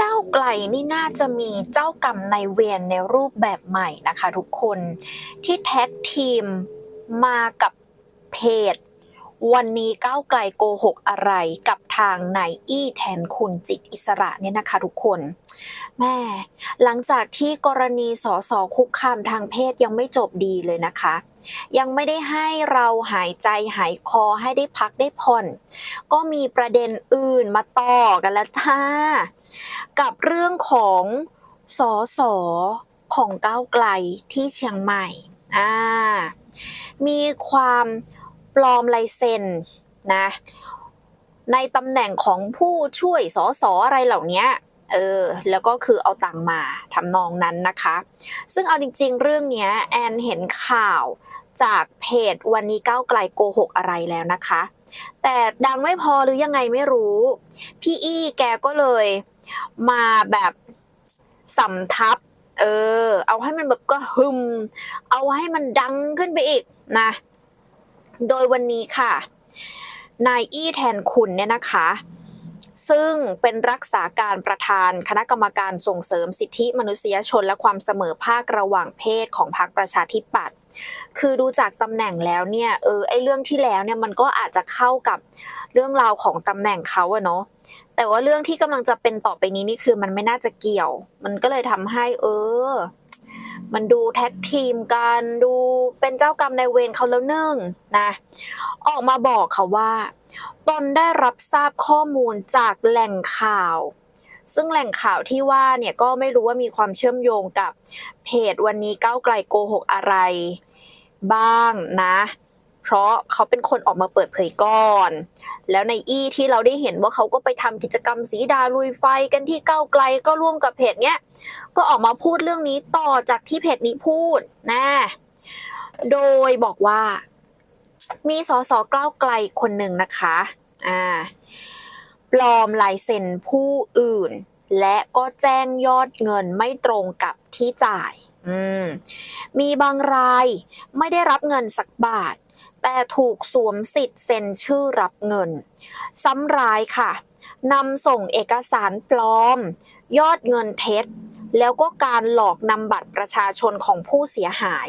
ก้าวไกลนี่น่าจะมีเจ้ากรรมนายเวรในรูปแบบใหม่นะคะทุกคนที่แท็กทีมมากับเพจ วันนี้ก้าวไกลโกหกอะไรกับทางนายอี้แทนคุณจิตอิสระเนี่ยนะคะทุกคนแม่หลังจากที่กรณีสอสอคุกคามทางเพศยังไม่จบดีเลยนะคะ ยังไม่ได้ให้เราหายใจหายคอให้ได้พักได้ผ่อน ก็มีประเด็นอื่นมาต่อกันแล้วจ้า กับเรื่องของสอสอของก้าวไกลที่เชียงใหม่อ่ามีความ ปลอมลายเซ็นนะในตำแหน่งของผู้ช่วยสอสออะไรเหล่านี้เออแล้วก็คือเอาตังมาทำนองนั้นนะคะ ซึ่งเอาจริง ๆ เรื่องนี้แอนเห็นข่าวจากเพจวันนี้ก้าวไกลโกหกอะไรแล้วนะคะ แต่ดังไม่พอหรือยังไงไม่รู้ พี่อี้แกก็เลยมาแบบสำทับ เออ เอาให้มันแบบก็หึม เอาให้มันดังขึ้นไปอีกนะ โดยวันนี้ค่ะ นายอี้แทนคุณเนี่ยนะคะ ซึ่งเป็นรักษาการประธานคณะกรรมการส่งเสริมสิทธิมนุษยชนและความเสมอภาคระหว่างเพศของพรรคประชาธิปัตย์คือดูจากตำแหน่งแล้วเนี่ยเออไอเรื่องที่แล้วเนี่ยมันก็อาจจะเข้ากับเรื่องราวของตำแหน่งเขาอะเนาะแต่ว่าเรื่องที่กำลังจะเป็นต่อไปนี้นี่คือมันไม่น่าจะเกี่ยว มันก็เลยทำให้เออ มันดูแท็กทีมกันดูเป็นเจ้ากรรมนายเวรเขาแล้วนึ่งนะ ออกมาบอกเขาว่า ตนได้รับทราบข้อมูลจากแหล่งข่าว ซึ่งแหล่งข่าวที่ว่าเนี่ยก็ไม่รู้ว่ามีความเชื่อมโยงกับเพจวันนี้ก้าวไกลโกหกอะไรบ้างนะ เพราะเขาเป็นคนออกมาเปิดเผยก่อน แล้วในอี้ที่เราได้เห็นว่าเขาก็ไปทำกิจกรรมสีดาลุยไฟกันที่เก้าไกลก็ร่วมกับเพจเนี้ยก็ออกมาพูดเรื่องนี้ต่อจากที่เพจนี้พูดนะโดยบอกว่า มีสสเก้าไกลคนหนึ่งนะคะอ่าปลอมลายเซ็นผู้อื่น และก็แจ้งยอดเงินไม่ตรงกับที่จ่ายมมีบางรายไม่ได้รับเงินสักบาท แต่ถูกสวมสิทธิ์เซ็นชื่อรับเงิน ซ้ำร้ายค่ะนำส่งเอกสารปลอม ยอดเงินเท็จ แล้วก็การหลอกนำบัตรประชาชนของผู้เสียหาย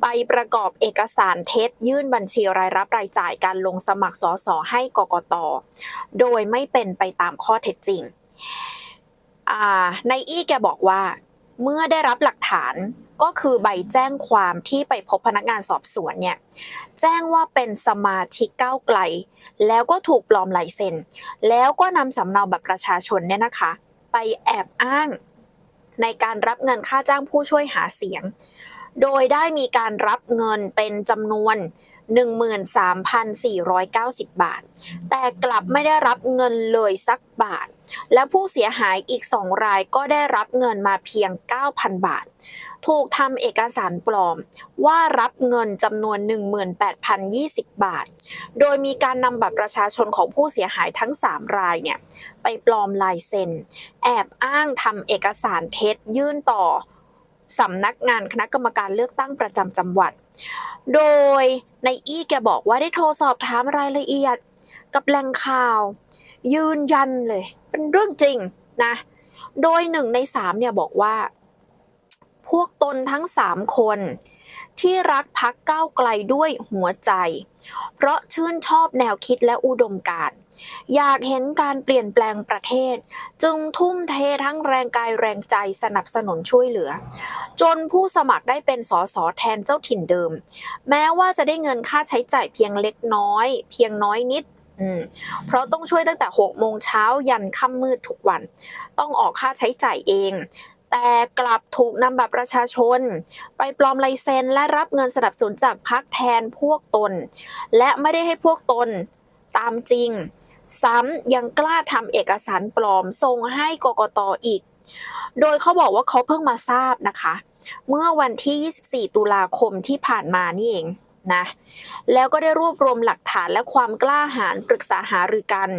ไปประกอบเอกสารเท็จ ยื่นบัญชีรายรับรายจ่ายการลงสมัครสสให้กกต โดยไม่เป็นไปตามข้อเท็จจริงอ่านอี้แกบอกว่า เมื่อได้รับหลักฐานก็คือใบแจ้งความที่ไปพบพนักงานสอบสวนเนี่ยแจ้งว่าเป็นสมาชิกก้าวไกล แล้วก็ถูกปลอมลายเซ็น แล้วก็นำสำเนาบัตรประชาชนเนี่ยนะคะ ไปแอบอ้างในการรับเงินค่าจ้างผู้ช่วยหาเสียง โดยได้มีการรับเงินเป็นจำนวน 13,490 บาท แต่กลับไม่ได้รับเงินเลยสักบาท และผู้เสียหายอีก 2 รายก็ได้รับเงินมาเพียง 9,000 บาท ถูกทำเอกสารปลอม ว่ารับเงินจำนวน 18,020 บาท โดยมีการนำบัตรประชาชนของผู้เสียหายทั้ง 3 รายเนี่ยไปปลอมลายเซ็น แอบอ้างทำเอกสารเท็จยื่นต่อสำนักงานคณะกรรมการเลือกตั้งประจำจังหวัด โดยในอี้แกบอกว่าได้โทรสอบถามรายละเอียดกับแหล่งข่าว ยืนยันเลย เป็นเรื่องจริงนะ โดยหนึ่งในสามเนี่ยบอกว่า พวกตนทั้งสามคน ที่รักพักก้าวไกลด้วยหัวใจ เพราะชื่นชอบแนวคิดและอุดมการณ์อยากเห็นการเปลี่ยนแปลงประเทศ จึงทุ่มเททั้งแรงกายแรงใจสนับสนุนช่วยเหลือ จนผู้สมัครได้เป็นสสแทนเจ้าถิ่นเดิม แม้ว่าจะได้เงินค่าใช้จ่ายเพียงเล็กน้อย เพียงน้อยนิด เพราะต้องช่วยตั้งแต่6โมงเช้ายันค่ำมืดทุกวัน ต้องออกค่าใช้จ่ายเอง แต่กลับถูกนำบัตรประชาชน ไปปลอมลายเซ็นและรับเงินสนับสนุนจากพรรคแทนพวกตน และไม่ได้ให้พวกตนตามจริง ซ้ำยังกล้าทำเอกสารปลอมส่งให้กกตอีก โดยเขาบอกว่าเขาเพิ่งมาทราบนะคะ เมื่อวันที่ 24 ตุลาคมที่ผ่านมานี่เอง นะแล้วก็ได้รวบรวมหลักฐานและความกล้าหาญปรึกษาหารือกัน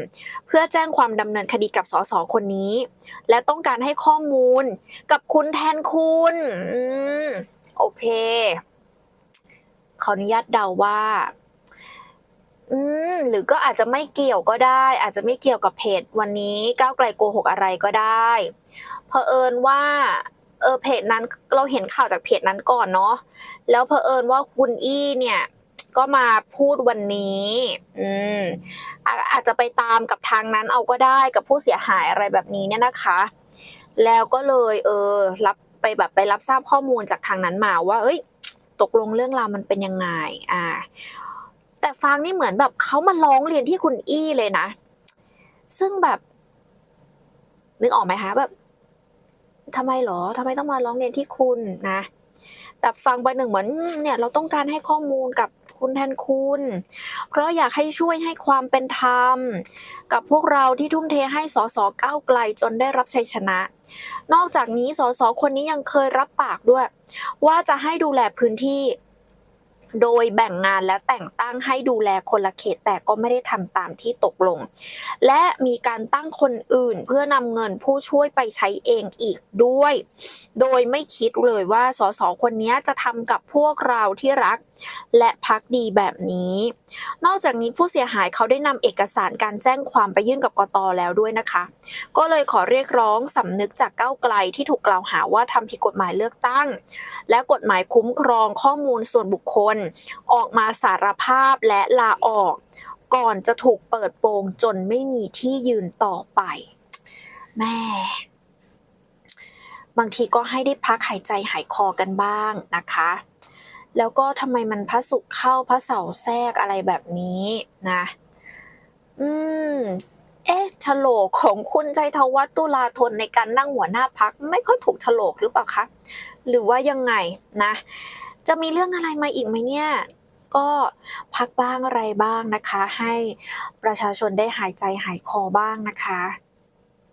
เพื่อแจ้งความดำเนินคดีกับสสคนนี้ และต้องการให้ข้อมูลกับคุณแทนคุณอโอเค ขออนุญาตเดาว่าอืมหรือก็อาจจะไม่เกี่ยวก็ได้ อาจจะไม่เกี่ยวกับเพจวันนี้ก้าวไกลโกหกอะไรก็ได้เผอิญว่า เออเพจนั้นเราเห็นข่าวจากเพจนั้นก่อนเนาะแล้วเผอิญว่าคุณอี้เนี่ย ก็มาพูดวันนี้ อืมอาอาจจะไปตามกับทางนั้นเอาก็ได้กับผู้เสียหายอะไรแบบนี้เนี่ยนะคะ แล้วก็เลยเออรับไปแบบไปรับทราบข้อมูลจากทางนั้นมาว่า เอ้ย ตกลงเรื่องราวมันเป็นยังไง อ่า แต่ฟังนี่เหมือนแบบเขามาร้องเรียนที่คุณอี้เลยนะ ซึ่งแบบ นึกออกไหมคะแบบ ทำไมหรอทำไมต้องมาร้องเรียนที่คุณนะ แต่ฟังไปหนึ่งเหมือนเนี่ยเราต้องการให้ข้อมูลกับคุณแทนคุณ เพราะอยากให้ช่วยให้ความเป็นธรรม กับพวกเราที่ทุ่มเทให้สสก้าวไกลจนได้รับชัยชนะ นอกจากนี้สสคนนี้ยังเคยรับปากด้วย ว่าจะให้ดูแลพื้นที่ โดยแบ่งงานและแต่งตั้งให้ดูแลคนละเขตแต่ก็ไม่ได้ทำตามที่ตกลง และมีการตั้งคนอื่นเพื่อนำเงินผู้ช่วยไปใช้เองอีกด้วย โดยไม่คิดเลยว่าสสคนนี้จะทำกับพวกเราที่รัก และพักดีแบบนี้ นอกจากนี้ผู้เสียหายเขาได้นำเอกสารการแจ้งความไปยื่นกับกตแล้วด้วยนะคะ ก็เลยขอเรียกร้องสำนึกจากก้าวไกลที่ถูกกล่าวหาว่าทำผิดกฎหมายเลือกตั้ง และกฎหมายคุ้มครองข้อมูลส่วนบุคคลออกมาสารภาพและลาออก ก่อนจะถูกเปิดโปงจนไม่มีที่ยืนต่อไป แม่บางทีก็ให้ได้พักหายใจหายคอกันบ้างนะคะ แล้วก็ทำไมมันพระศุกร์เข้าพระเสาแทรกอะไรแบบนี้นะ อืม เอ๊ะฉลกของคุณใจทวัฒน์ตุลาธนในการนั่งหัวหน้าพักไม่ค่อยถูกฉลกหรือเปล่าคะ หรือว่ายังไงนะ จะมีเรื่องอะไรมาอีกไหมเนี่ย ก็พักบ้างอะไรบ้างนะคะ ให้ประชาชนได้หายใจหายคอบ้างนะคะ